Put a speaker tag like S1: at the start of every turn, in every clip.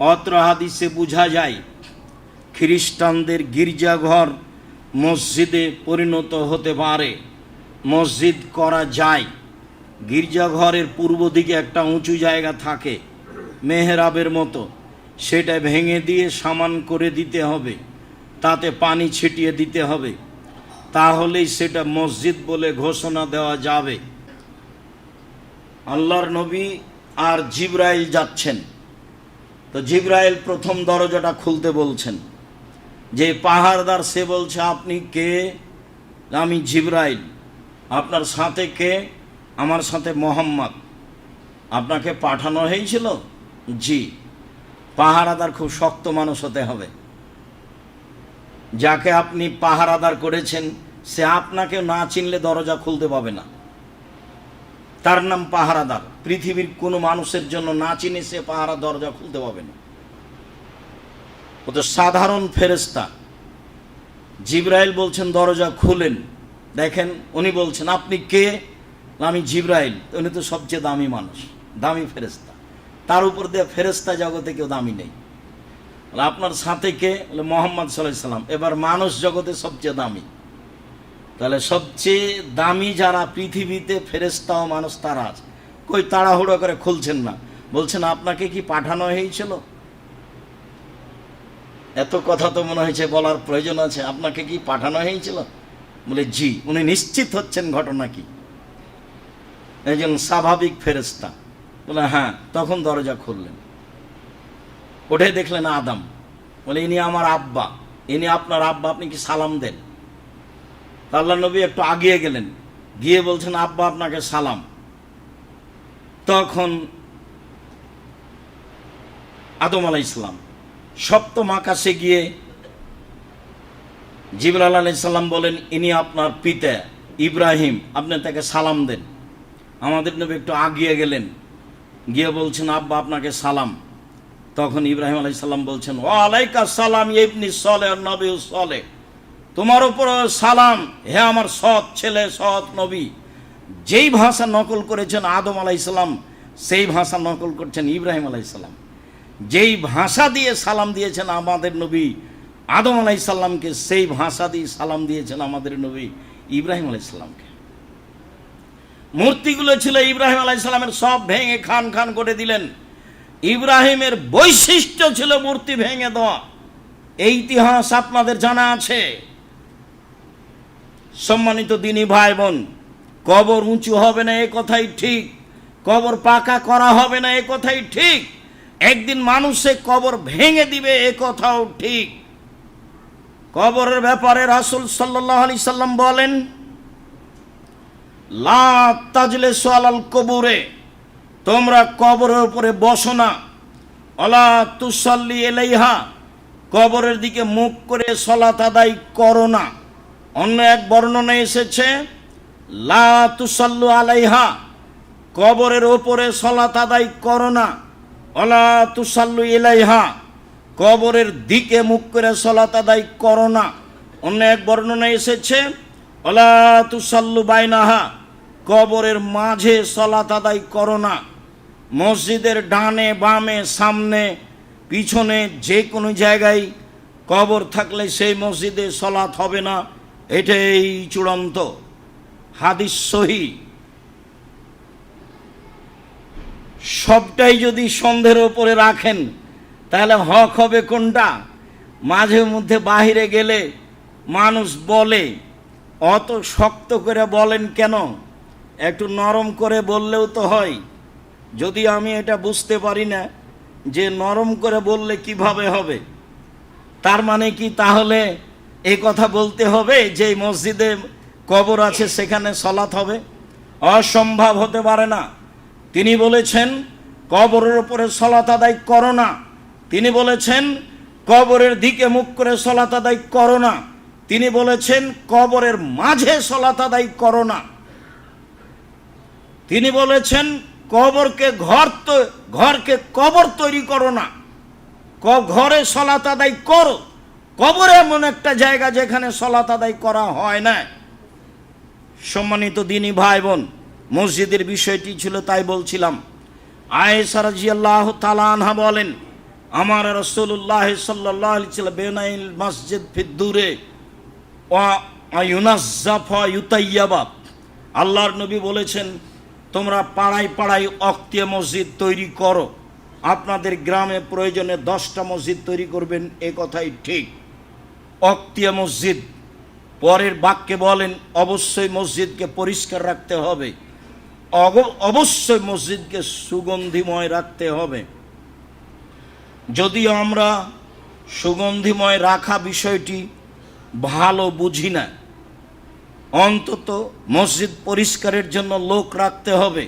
S1: অত্র হাদিসে বোঝা যায়, খ্রিস্টানদের গির্জাঘর মসজিদে পরিণত হতে পারে। মসজিদ করা যায়, গির্জাঘরের পূর্ব দিকে একটা উঁচু জায়গা থাকে, মেহরাবের মতো। সেটা ভেঙে দিয়ে সামান করে দিতে হবে, তাতে পানি ছিটিয়ে দিতে হবে। তাহলেই সেটা মসজিদ বলে ঘোষণা দেওয়া যাবে। আল্লাহর নবী আর জিব্রাইল যাচ্ছেন। তো জিব্রাইল প্রথম দরজাটা খুলতে বলছেন। যে পাহাড়দার সে বলছে, আপনি কে? আমি জিব্রাইল। আপনার সাথে কে? আমার সাথে মোহাম্মদ। আপনাকে পাঠানো হয়েছিল? জি। পাহারাদার খুব শক্ত মানুষ হতে হবে। যাকে আপনি পাহারাদার করেছেন, সে আপনাকে না চিনলে দরজা খুলতে পাবে না। তার নাম পাহারাদার। পৃথিবীর কোনো মানুষের জন্য না চিনে সে পাহারা দরজা খুলতে পাবে না। ও তো সাধারণ ফেরেস্তা জিব্রাইল বলছেন, দরজা খুলেন। দেখেন, উনি বলছেন, আপনি কে? আমি জিব্রাইল। উনি তো সবচেয়ে দামি মানুষ, দামি ফেরেস্তা তার উপর দিয়ে ফেরেস্তা জগতে কেউ দামি নেই। আপনার সাথে কে? মোহাম্মদ সাল্লাহ সাল্লাম। এবার মানুষ জগতে সবচেয়ে দামি। তাহলে সবচেয়ে দামি যারা পৃথিবীতে ফেরেস্তা ও মানুষ, তারা আছে। কই তাড়াহুড়ো করে খুলছেন না। বলছেন, আপনাকে কি পাঠানো হয়েছিল? এত কথা তো মনে হয়েছে, বলার প্রয়োজন আছে। আপনাকে কি পাঠানো হয়েছিল? বলে, জি, উনি নিশ্চিত হচ্ছেন ঘটনা কি। একজন স্বাভাবিক ফেরেস্তা বলে হ্যাঁ। তখন দরজা খুললেন। উঠে দেখলেন আদম। বলে, ইনি আমার আব্বা। ইনি আপনার আব্বা, আপনি কি সালাম দেন? আল্লাহ নবী একটু আগিয়ে গেলেন। গিয়ে বলছেন, আব্বা, আপনাকে সালাম। তখন আদম আলাই ইসলাম সপ্তম আকাশে গিয়ে জিবরাল আলাইসাল্লাম বলেন, ইনি আপনার পিতা ইব্রাহিম, আপনি তাকে সালাম দেন। আমাদের নবী একটু আগিয়ে গেলেন। গিয়ে বলছেন, আব্বা, আপনাকে সালাম। তখন ইব্রাহিম আলাইসাল্লাম বলছেন ও সালাম ইবনি সলে নবী সলে তোমার উপর সালাম। হে আমার সৎ ছেলে, সৎ নবী। যেই ভাষা নকল করেছেন আদম আলাইসাল্লাম সেই ভাষা নকল করছেন ইব্রাহিম আলাইসাল্লাম যেই ভাষা দিয়ে সালাম দিয়েছেন আমাদের নবী আদম আলাইসাল্লামকে সেই ভাষা দিয়ে সালাম দিয়েছেন আমাদের নবী ইব্রাহিম আলাইসাল্লামকে মূর্তিগুলো ছিল ইব্রাহিম আলাইসাল্লামের সব ভেঙে খান খান করে দিলেন। ইব্রাহিমের বৈশিষ্ট্য ছিল মূর্তি ভেঙে দেওয়া। এই ইতিহাস আপনাদের জানা আছে। সম্মানিত দিনী ভাই বোন, কবর উঁচু হবে না, এ কথাই ঠিক। কবর পাকা করা হবে না, এ কথাই ঠিক। একদিন মানুষে কবর ভেঙে দিবে, এ কথাও ঠিক। কবরের ব্যাপারে রাসুল সাল্লাহ আলি সাল্লাম বলেন, লা তাজলে সোয়ালাল কবরে, তোমরা কবরের উপরে বসো না। অলা তুসল্লি এলাইহা কবরের দিকে মুখ করে সলাত আদায় করো না। অন্য এক বর্ণনা এসেছে, লা তুসল্লু আলাইহা, কবরের ওপরে সলাত আদায় করো না। অলা তুসাল্লু ইলাইহা, কবরের দিকে মুখ করে সলাত আদায় করো না। অন্য এক বর্ণনা এসেছে, অলা তুসাল্লু বাইনাহা, কবরের মাঝে সলাত আদায় করো না। মসজিদের ডানে, বামে, সামনে, পিছনে যে কোনো জায়গায় কবর থাকলে সেই মসজিদে সলাৎ হবে না। এটাই চূড়ান্ত হাদিস সহি। সবটাই যদি সন্ধ্যের ওপরে রাখেন, তাহলে হক হবে কোনটা? মাঝে মধ্যে বাহিরে গেলে মানুষ বলে, অত শক্ত করে বলেন কেন? একটু নরম করে বললেও তো হয়। যদি আমি এটা বুঝতে পারি না, যে নরম করে বললে কীভাবে হবে? তার মানে কি তাহলে এ কথা বলতে হবে যে মসজিদে কবর আছে সেখানে সলাৎ হবে। অসম্ভব হতে পারে না। তিনি বলেছেন, কবরের উপরে সলাত আদায় করো না। তিনি বলেছেন, কবরের দিকে মুখ করে সলাত আদায় করো না। তিনি বলেছেন, কবরের মাঝে সলাত আদায় করো না। তিনি বলেছেন, কবরকে ঘর তো, ঘরকে কবর তৈরি করো না। ঘরে সলাত আদায় করো। কবর এমন একটা জায়গা যেখানে সলাত আদায় করা হয় না। সম্মানিত দিনী ভাই বোন মসজিদের বিষয়টি ছিল তাই বলছিলাম। আয়েশা রাজিয়াল্লাহ তালানহা বলেন, আমার রসুল্লাহ সাল্লাহ বেনাইল মসজিদ ফিদ্দুরে আল্লাহর নবী বলেছেন, তোমরা পাড়ায় পাড়ায় অক্তিয়া মসজিদ তৈরি করো। আপনাদের গ্রামে প্রয়োজনে দশটা মসজিদ তৈরি করবেন, এ কথাই ঠিক। অক্তিয়া মসজিদ। পরের বাক্যে বলেন, অবশ্যই মসজিদকে পরিষ্কার রাখতে হবে। অবশ্যই মসজিদকে সুগন্ধিময় রাখতে হবে। যদিও আমরা সুগন্ধিময় রাখা বিষয়টি ভালো বুঝি না, অন্তত মসজিদ পরিষ্কারের জন্য লোক রাখতে হবে।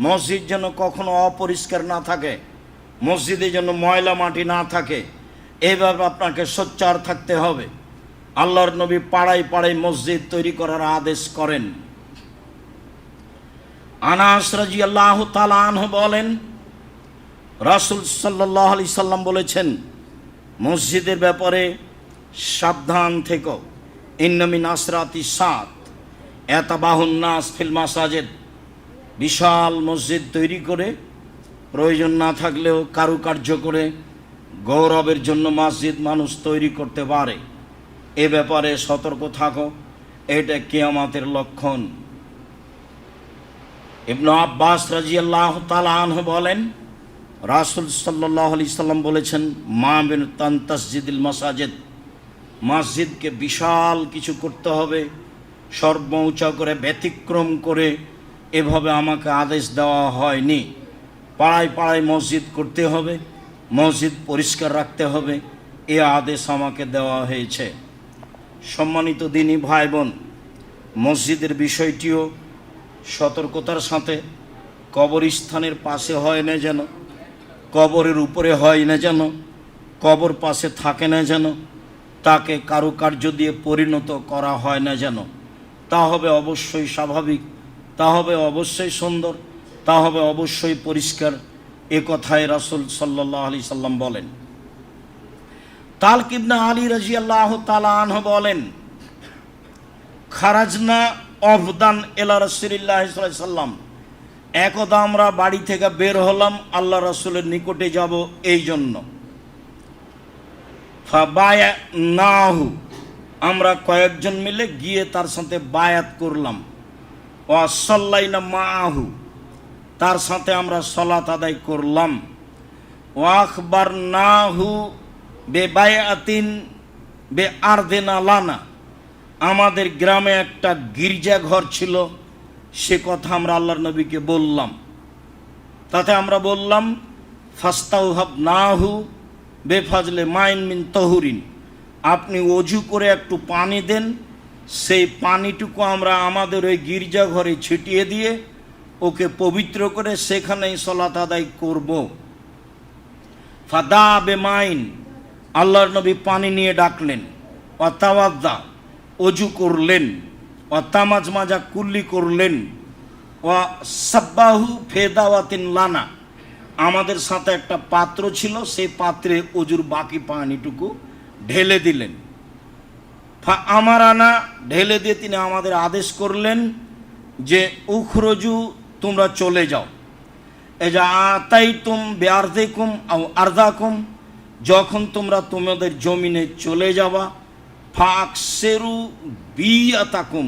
S1: মসজিদ যেন কখনো অপরিষ্কার না থাকে, মসজিদে যেন ময়লা মাটি না থাকে। এইভাবে আপনাকে সোচ্চার থাকতে হবে। আল্লাহর নবী পাড়ায় পাড়ায় মসজিদ তৈরি করার আদেশ করেন। আনাস রাজি আল্লাহ তালাহ বলেন, রাসুল সাল্লাহ আলি সাল্লাম বলেছেন, মসজিদের ব্যাপারে সাবধান থেকো। ইন্নামিন আসরাতি সাত। এতাবাহুন নাস ফিল মাসাজেদ। বিশাল মসজিদ তৈরি করে প্রয়োজন না থাকলেও কারুকার্য করে গৌরবের জন্য মসজিদ মানুষ তৈরি করতে পারে। এ ব্যাপারে সতর্ক থাকো, এটা কেয়ামাতের লক্ষণ। ইবনু আব্বাস রাজিয়াল্লাহ তালাহ বলেন, রাসুল সাল্লাহ আলি সাল্লাম বলেছেন, মা বিন তান্তাসজিদিল মাসাজেদ। মসজিদকে বিশাল কিছু করতে হবে, সর্ব উঁচা করে ব্যতিক্রম করে এভাবে আমাকে আদেশ দেওয়া হয়নি। পাড়ায় পাড়ায় মসজিদ করতে হবে মসজিদ পরিষ্কার রাখতে হবে। এ আদেশ আমাকে দেওয়া হয়েছে। সম্মানিত দিনই ভাই বোন মসজিদের বিষয়টিও সতর্কতার সাথে কবরস্থানের পাশে হয় না যেন, কবরের উপরে হয় না যেন, কবর পাশে থাকে না যেন, তাকে কারুকার্য দিয়ে পরিণত করা হয় না যেন। তা হবে অবশ্যই স্বাভাবিক, তা হবে অবশ্যই সুন্দর, তা হবে অবশ্যই পরিষ্কার। এ কথায় রাসুল সাল্লাহ আলি সাল্লাম বলেন। তালকিবনা আলী রাজি আল্লাহ তালাহ বলেন, খারাজনা অবদান এলা রসুলিল্লাহ সাল্লাম। একদা আমরা বাড়ি থেকে বের হলাম, আল্লাহ রসুলের নিকটে যাব এই জন্য নাহু আমরা কয়েকজন মিলে গিয়ে তার সাথে বায়াত করলাম। ও সল্লাইনা মাহু তার সাথে আমরা সলাত আদায় করলাম। ওয়াকবার নাহু বে বায়াতিন বে আরদেনা লানা। আমাদের গ্রামে একটা গির্জা ঘর ছিল, সে কথা আমরা আল্লাহর নবীকে বললাম। তাতে আমরা বললাম ফাস্তাউহাব নাহু বেফাজলে মাইন মিন তহুরিন। আপনি অজু করে একটু পানি দেন, সেই পানিটুকু আমরা আমাদের ওই গির্জা ঘরে ছিটিয়ে দিয়ে ওকে পবিত্র করে সেখানেই সলাত আদায় করব। ফাদা বে মাইন আল্লাহর নবী পানি নিয়ে ডাকলেন অতাওয়াদ্দা অজু করলেন ও তামাজ মাজা কুল্লি করলেন ও সাব্বাহু ফেদাওয়াতিন লানা। আমাদের সাথে একটা পাত্র ছিল সেই পাত্রে অজুর বাকি পানিটুকু ঢেলে দিলেন। ফা- আমার আনা ঢেলে দিয়ে তিনি আমাদের আদেশ করলেন যে, উখরজু তোমরা চলে যাও। যে আতাই তুম বেআর্দেকুম আও আর্দাকুম, যখন তোমরা তোমাদের জমিনে চলে যাবা ফাক সেরু বিয়াতাকুম,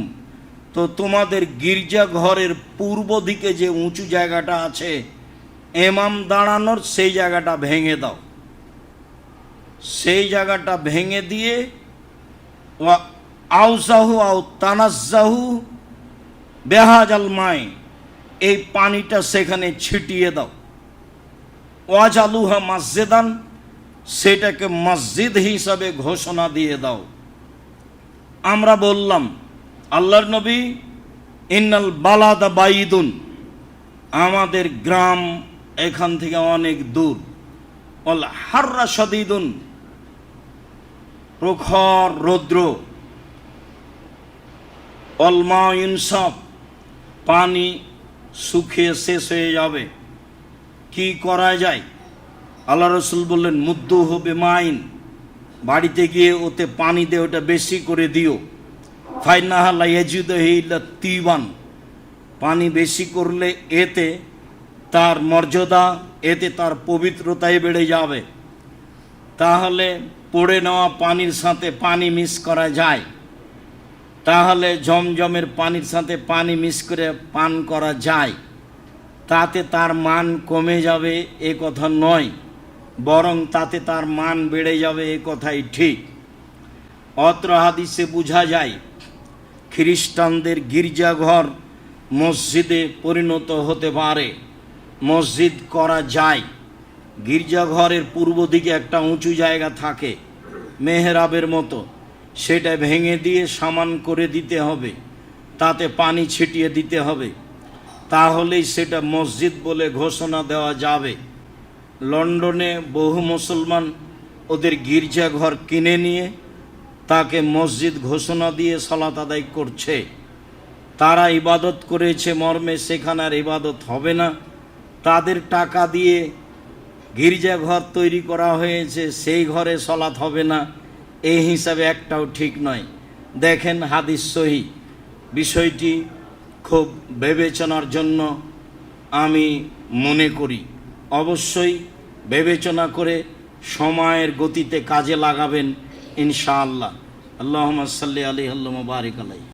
S1: তো তোমাদের গির্জা ঘরের পূর্ব দিকে যে উঁচু জায়গাটা আছে, এমাম দাঁড়ানোর সেই জায়গাটা ভেঙে দাও। সেই জায়গাটা ভেঙে দিয়ে আউসাহু আউ তানাজ্জাহু বেহাজাল মাই এই পানিটা সেখানে ছিটিয়ে দাও। ওয়াজ আলুহা মসজিদান, সেটাকে মসজিদ হিসাবে ঘোষণা দিয়ে দাও। আমরা বললাম, আল্লাহর নবী, ইন্নাল বালাদা বাইদুন আমাদের গ্রাম এখান থেকে অনেক দূর। অল হাররা সদিদুন প্রখর রৌদ্র। অলমা ইনসাফ পানি শুকিয়ে শেষ হয়ে যাবে। কি করা যায়? আল্লাহ রসুল বললেন, মুদ্দু হবে মাইন বাড়িতে গিয়ে ওতে পানি দিয়ে ওটা বেশি করে দিও। ফাইনাহাল্লা এজুদহিল্লা তিবান পানি বেশি করলে এতে তার মর্যাদা, এতে তার পবিত্রতাই বেড়ে যাবে। তাহলে পড়ে নেওয়া পানির সাথে পানি মিস করা যায়। তাহলে জমজমের পানির সাথে পানি মিক্স করে পান করা যায়। তাতে তার মান কমে যাবে এ কথা নয়, বরং তাতে তার মান বেড়ে যাবে এ কথাই ঠিক। অত্র হাদিসে বোঝা যায়, খ্রিস্টানদের গির্জাঘর মসজিদে পরিণত হতে পারে, মসজিদ করা যায়। গির্জাঘরের পূর্ব দিকে একটা উঁচু জায়গা থাকে, মেহরাবের মতো। সেটা ভেঙে দিয়ে সামান করে দিতে হবে, তাতে পানি ছিটিয়ে দিতে হবে। তাহলেই সেটা মসজিদ বলে ঘোষণা দেওয়া যাবে। লন্ডনে বহু মুসলমান ওদের গির্জাঘর কিনে নিয়ে তাকে মসজিদ ঘোষণা দিয়ে সালাত আদায় করছে। তারা ইবাদত করেছে, মর্মে সেখানে আর ইবাদত হবে না। তাদের টাকা দিয়ে গির্জাঘর তৈরি করা হয়েছে, সেই ঘরে সলাৎ হবে না। এই হিসাবে একটাও ঠিক নয়। দেখেন হাদিস সহি। বিষয়টি খুব বিবেচনার জন্য আমি মনে করি। অবশ্যই বিবেচনা করে সময়ের গতিতে কাজে লাগাবেন ইনশাআল্লাহ। আল্লাহ সাল্লি আলী আল্লাহ বারিক আলাই